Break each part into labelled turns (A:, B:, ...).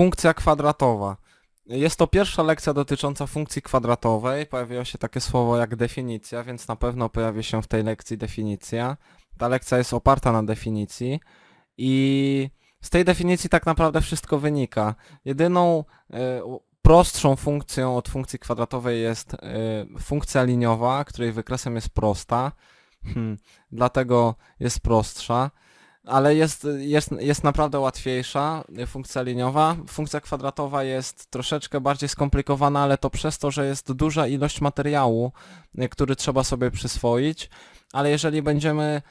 A: Funkcja kwadratowa. Jest to pierwsza lekcja dotycząca funkcji kwadratowej. Pojawiło się takie słowo jak definicja, więc na pewno pojawi się w tej lekcji definicja. Ta lekcja jest oparta na definicji i z tej definicji tak naprawdę wszystko wynika. Jedyną e, prostszą funkcją od funkcji kwadratowej jest e, funkcja liniowa, której wykresem jest prosta. Hmm, dlatego jest prostsza ale jest, jest, jest naprawdę łatwiejsza y, funkcja liniowa. Funkcja kwadratowa jest troszeczkę bardziej skomplikowana, ale to przez to, że jest duża ilość materiału, y, który trzeba sobie przyswoić, ale jeżeli będziemy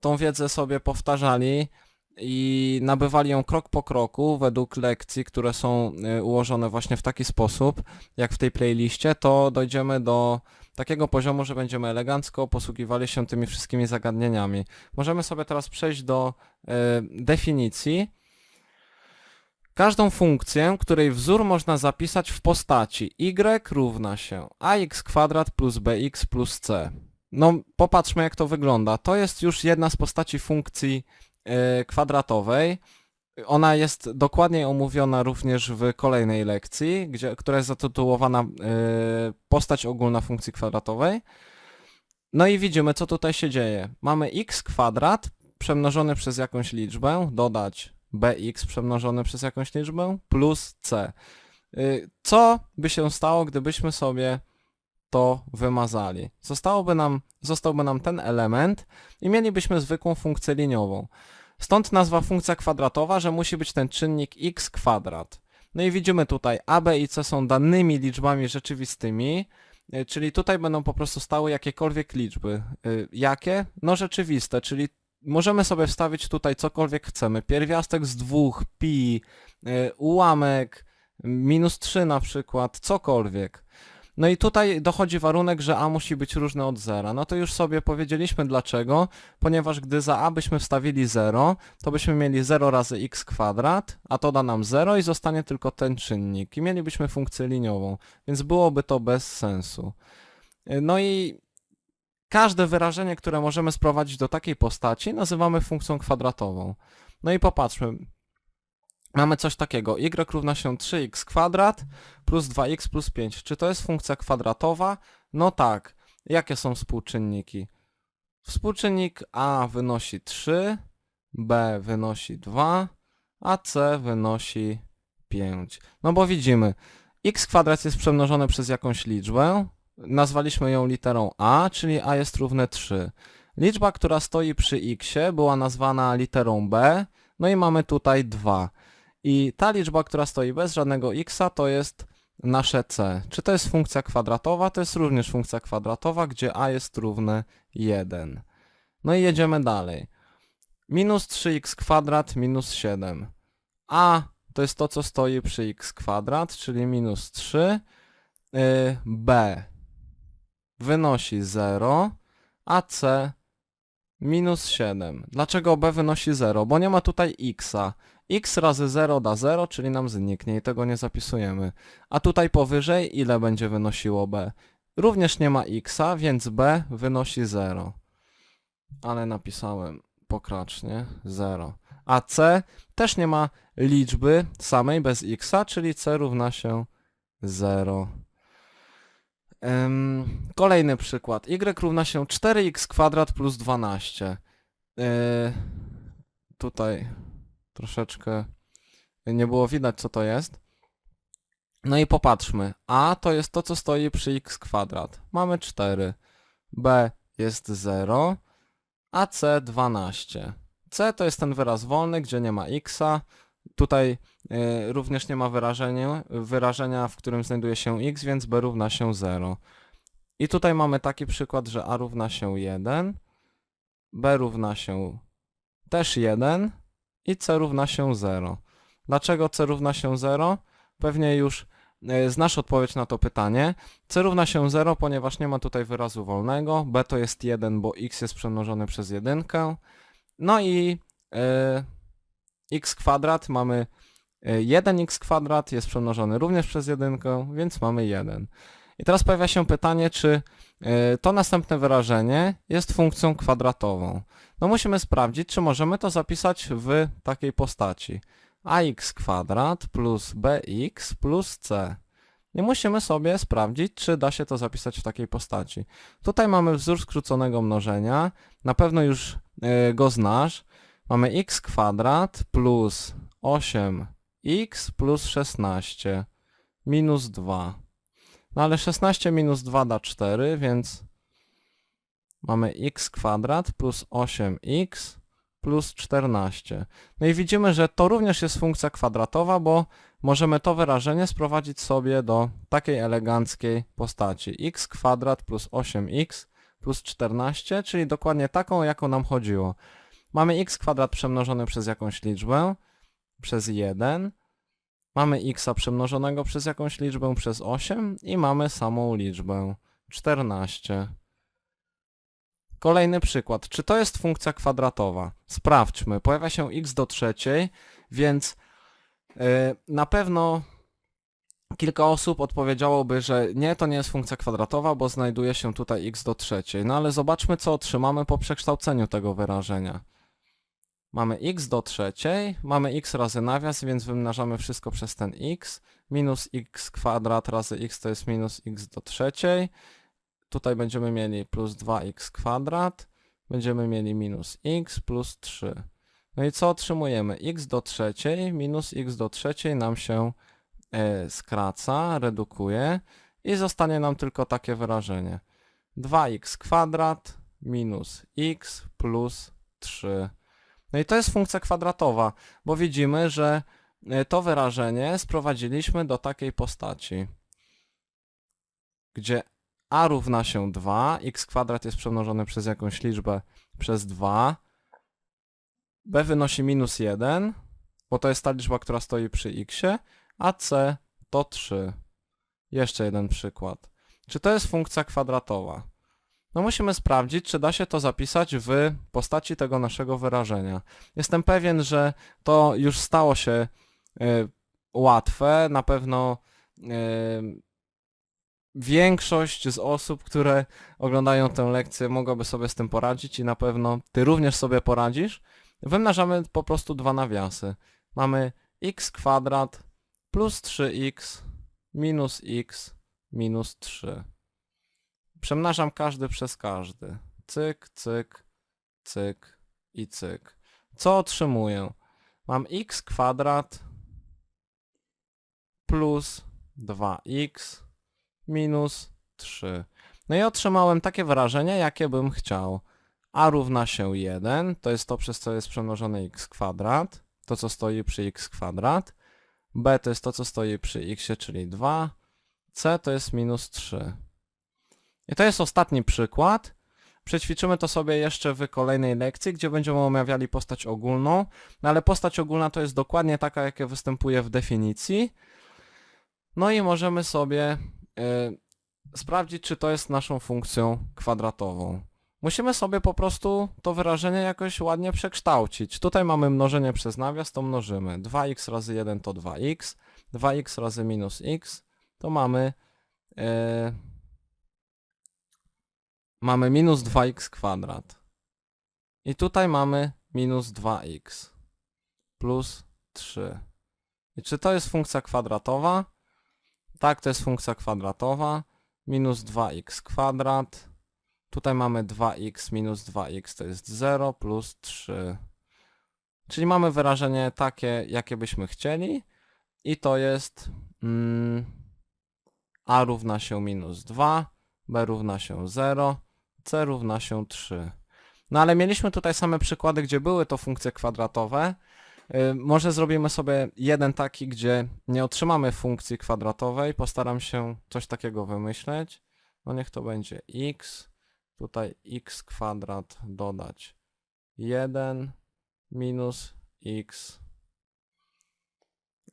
A: tą wiedzę sobie powtarzali i nabywali ją krok po kroku według lekcji, które są y, ułożone właśnie w taki sposób, jak w tej playliście, to dojdziemy do takiego poziomu, że będziemy elegancko posługiwali się tymi wszystkimi zagadnieniami. Możemy sobie teraz przejść do e, definicji. Każdą funkcję, której wzór można zapisać w postaci y równa się ax kwadrat plus bx plus c. No popatrzmy jak to wygląda. To jest już jedna z postaci funkcji kwadratowej. Ona jest dokładniej omówiona również w kolejnej lekcji, gdzie, która jest zatytułowana e, Postać ogólna funkcji kwadratowej. No i widzimy, co tutaj się dzieje. Mamy x kwadrat przemnożony przez jakąś liczbę, dodać bx przemnożone przez jakąś liczbę, plus c. Y, Co by się stało, gdybyśmy sobie to wymazali? Zostałoby nam, zostałby nam ten element i mielibyśmy zwykłą funkcję liniową. Stąd nazwa funkcja kwadratowa, że musi być ten czynnik x kwadrat. No i widzimy tutaj a, b i c są danymi liczbami rzeczywistymi, y, czyli tutaj będą po prostu stały jakiekolwiek liczby. Y, Jakie? No rzeczywiste, czyli możemy sobie wstawić tutaj cokolwiek chcemy. Pierwiastek z dwóch, pi, y, ułamek, minus 3 na przykład, cokolwiek. No i tutaj dochodzi warunek, że a musi być różne od zera. No to już sobie powiedzieliśmy dlaczego, ponieważ gdy za a byśmy wstawili 0, to byśmy mieli 0 razy x kwadrat, a to da nam 0 i zostanie tylko ten czynnik. I mielibyśmy funkcję liniową, więc byłoby to bez sensu. No i każde wyrażenie, które możemy sprowadzić do takiej postaci, nazywamy funkcją kwadratową. No i popatrzmy. Mamy coś takiego. y równa się 3x kwadrat plus 2x plus 5. Czy to jest funkcja kwadratowa? No tak. Jakie są współczynniki? Współczynnik a wynosi 3, b wynosi 2, a c wynosi 5. No bo widzimy, x kwadrat jest przemnożone przez jakąś liczbę, nazwaliśmy ją literą a, czyli a jest równe 3. Liczba, która stoi przy x była nazwana literą b, no i mamy tutaj 2. I ta liczba, która stoi bez żadnego x, to jest nasze c. Czy to jest funkcja kwadratowa? To jest również funkcja kwadratowa, gdzie a jest równe 1. No i jedziemy dalej. Minus 3x kwadrat minus 7. a to jest to, co stoi przy x kwadrat, czyli minus 3. Yy, b wynosi 0, a c minus 7. Dlaczego b wynosi 0? Bo nie ma tutaj x'a. X razy 0 da 0, czyli nam zniknie i tego nie zapisujemy. A tutaj powyżej ile będzie wynosiło b? Również nie ma x'a, więc b wynosi 0. Ale napisałem pokracznie 0. A c też nie ma liczby samej bez x'a, czyli c równa się 0. Em, kolejny przykład. y równa się 4x kwadrat plus 12. Yy, tutaj troszeczkę nie było widać co to jest. No i popatrzmy. A to jest to, co stoi przy x kwadrat. Mamy 4. B jest 0, a C 12. C to jest ten wyraz wolny, gdzie nie ma x'a. Tutaj y, również nie ma wyrażenia, wyrażenia, w którym znajduje się x, więc b równa się 0. I tutaj mamy taki przykład, że a równa się 1, b równa się też 1 i c równa się 0. Dlaczego c równa się 0? Pewnie już y, znasz odpowiedź na to pytanie. c równa się 0, ponieważ nie ma tutaj wyrazu wolnego, b to jest 1, bo x jest przemnożony przez 1. No i y, x kwadrat mamy y, 1x kwadrat jest przemnożony również przez 1, więc mamy 1. I teraz pojawia się pytanie, czy y, to następne wyrażenie jest funkcją kwadratową. No musimy sprawdzić, czy możemy to zapisać w takiej postaci. ax kwadrat plus bx plus c. I musimy sobie sprawdzić, czy da się to zapisać w takiej postaci. Tutaj mamy wzór skróconego mnożenia, na pewno już y, go znasz. Mamy x kwadrat plus 8x plus 16 minus 2. No ale 16 minus 2 da 4, więc mamy x kwadrat plus 8x plus 14. No i widzimy, że to również jest funkcja kwadratowa, bo możemy to wyrażenie sprowadzić sobie do takiej eleganckiej postaci. x kwadrat plus 8x plus 14, czyli dokładnie taką, jaką nam chodziło. Mamy x kwadrat przemnożony przez jakąś liczbę, przez 1, mamy x przemnożonego przez jakąś liczbę przez 8 i mamy samą liczbę 14. Kolejny przykład. Czy to jest funkcja kwadratowa? Sprawdźmy. Pojawia się x do trzeciej, więc yy, na pewno kilka osób odpowiedziałoby, że nie, to nie jest funkcja kwadratowa, bo znajduje się tutaj x do trzeciej. No ale zobaczmy, co otrzymamy po przekształceniu tego wyrażenia. Mamy x do trzeciej, mamy x razy nawias, więc wymnażamy wszystko przez ten x. Minus x kwadrat razy x to jest minus x do trzeciej. Tutaj będziemy mieli plus 2x kwadrat, będziemy mieli minus x plus 3. No i co otrzymujemy? x do trzeciej minus x do trzeciej nam się e, skraca, redukuje i zostanie nam tylko takie wyrażenie. 2x kwadrat minus x plus 3. No i to jest funkcja kwadratowa, bo widzimy, że e, to wyrażenie sprowadziliśmy do takiej postaci, gdzie a równa się 2, x kwadrat jest przemnożony przez jakąś liczbę przez 2, b wynosi minus 1, bo to jest ta liczba, która stoi przy x, a c to 3. Jeszcze jeden przykład. Czy to jest funkcja kwadratowa? No musimy sprawdzić, czy da się to zapisać w postaci tego naszego wyrażenia. Jestem pewien, że to już stało się y, łatwe, na pewno y, większość z osób, które oglądają tę lekcję mogłaby sobie z tym poradzić i na pewno ty również sobie poradzisz. Wymnażamy po prostu dwa nawiasy. Mamy x kwadrat plus 3x minus x minus 3. Przemnażam każdy przez każdy. Cyk, cyk, cyk i cyk. Co otrzymuję? Mam x kwadrat plus 2x minus 3. No i otrzymałem takie wyrażenie, jakie bym chciał. a równa się 1, to jest to, przez co jest przemnożony x kwadrat, to co stoi przy x kwadrat. b to jest to, co stoi przy x, czyli 2. c to jest minus 3. I to jest ostatni przykład. Przećwiczymy to sobie jeszcze w kolejnej lekcji, gdzie będziemy omawiali postać ogólną, no ale postać ogólna to jest dokładnie taka, jaka występuje w definicji. No i możemy sobie y, sprawdzić, czy to jest naszą funkcją kwadratową. Musimy sobie po prostu to wyrażenie jakoś ładnie przekształcić. Tutaj mamy mnożenie przez nawias, to mnożymy. 2x razy 1 to 2x, 2x razy minus x, to mamy... Y, mamy minus 2x kwadrat. I tutaj mamy minus 2x plus 3. I czy to jest funkcja kwadratowa? Tak, to jest funkcja kwadratowa. Minus 2x kwadrat. Tutaj mamy 2x minus 2x to jest 0 plus 3. Czyli mamy wyrażenie takie, jakie byśmy chcieli. I to jest mm, a równa się minus 2, b równa się 0, c równa się 3. No ale mieliśmy tutaj same przykłady, gdzie były to funkcje kwadratowe. Y, Może zrobimy sobie jeden taki, gdzie nie otrzymamy funkcji kwadratowej. Postaram się coś takiego wymyśleć. No niech to będzie x. Tutaj x kwadrat dodać 1 minus x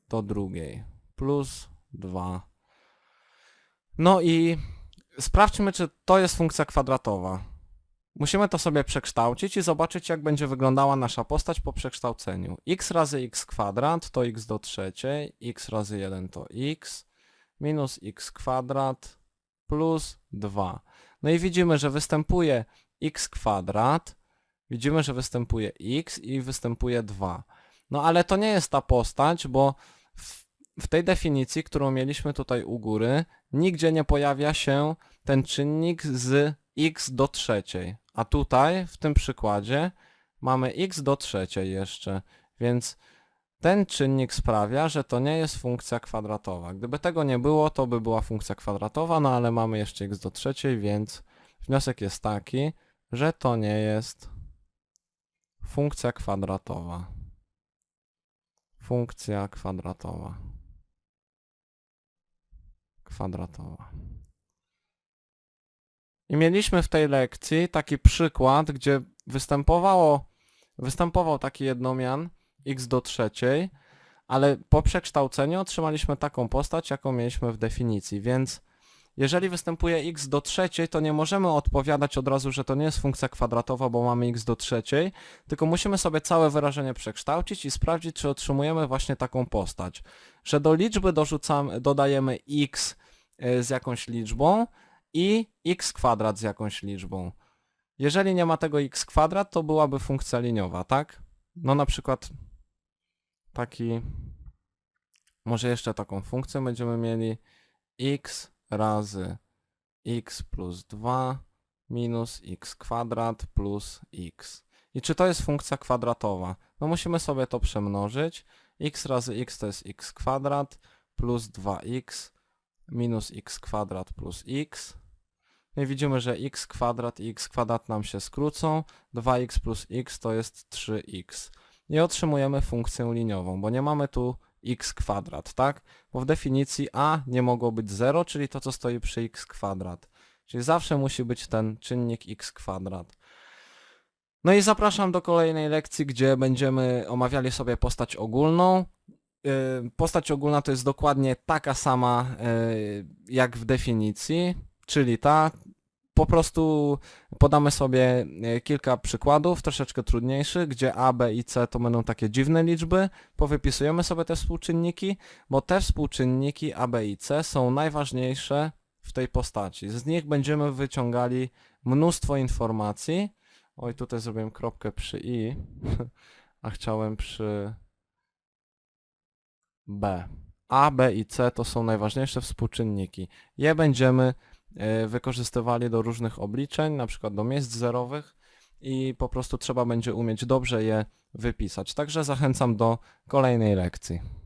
A: do drugiej plus 2. No i sprawdźmy, czy to jest funkcja kwadratowa. Musimy to sobie przekształcić i zobaczyć, jak będzie wyglądała nasza postać po przekształceniu. x razy x kwadrat to x do trzeciej, x razy 1 to x, minus x kwadrat plus 2. No i widzimy, że występuje x kwadrat, widzimy, że występuje x i występuje 2. No ale to nie jest ta postać, bo w, tej definicji, którą mieliśmy tutaj u góry, nigdzie nie pojawia się ten czynnik z x do trzeciej. A tutaj, w tym przykładzie, mamy x do trzeciej jeszcze, więc ten czynnik sprawia, że to nie jest funkcja kwadratowa. Gdyby tego nie było, to by była funkcja kwadratowa, no ale mamy jeszcze x do trzeciej, więc wniosek jest taki, że to nie jest funkcja kwadratowa. Funkcja kwadratowa. Kwadratowa. I mieliśmy w tej lekcji taki przykład, gdzie występowało, występował taki jednomian x do trzeciej, ale po przekształceniu otrzymaliśmy taką postać, jaką mieliśmy w definicji, więc jeżeli występuje x do trzeciej, to nie możemy odpowiadać od razu, że to nie jest funkcja kwadratowa, bo mamy x do trzeciej, tylko musimy sobie całe wyrażenie przekształcić i sprawdzić, czy otrzymujemy właśnie taką postać. Że do liczby dorzucamy, dodajemy x z jakąś liczbą i x kwadrat z jakąś liczbą. Jeżeli nie ma tego x kwadrat, to byłaby funkcja liniowa, tak? No na przykład taki, może jeszcze taką funkcję będziemy mieli x razy x plus 2 minus x kwadrat plus x. I czy to jest funkcja kwadratowa? No musimy sobie to przemnożyć. x razy x to jest x kwadrat plus 2x minus x kwadrat plus x. I widzimy, że x kwadrat i x kwadrat nam się skrócą. 2x plus x to jest 3x. I otrzymujemy funkcję liniową, bo nie mamy tu x kwadrat, tak? Bo w definicji a nie mogło być 0, czyli to, co stoi przy x kwadrat. Czyli zawsze musi być ten czynnik x kwadrat. No i zapraszam do kolejnej lekcji, gdzie będziemy omawiali sobie postać ogólną. Postać ogólna to jest dokładnie taka sama yy, jak w definicji, czyli ta. Po prostu podamy sobie e, kilka przykładów, troszeczkę trudniejszych, gdzie A, B i C to będą takie dziwne liczby. Powypisujemy sobie te współczynniki, bo te współczynniki A, B i C są najważniejsze w tej postaci. Z nich będziemy wyciągali mnóstwo informacji. Oj, tutaj zrobiłem kropkę przy i, a chciałem przy B. A, B i C to są najważniejsze współczynniki. Je będziemy e, wykorzystywali do różnych obliczeń, na przykład do miejsc zerowych i po prostu trzeba będzie umieć dobrze je wypisać. Także zachęcam do kolejnej lekcji.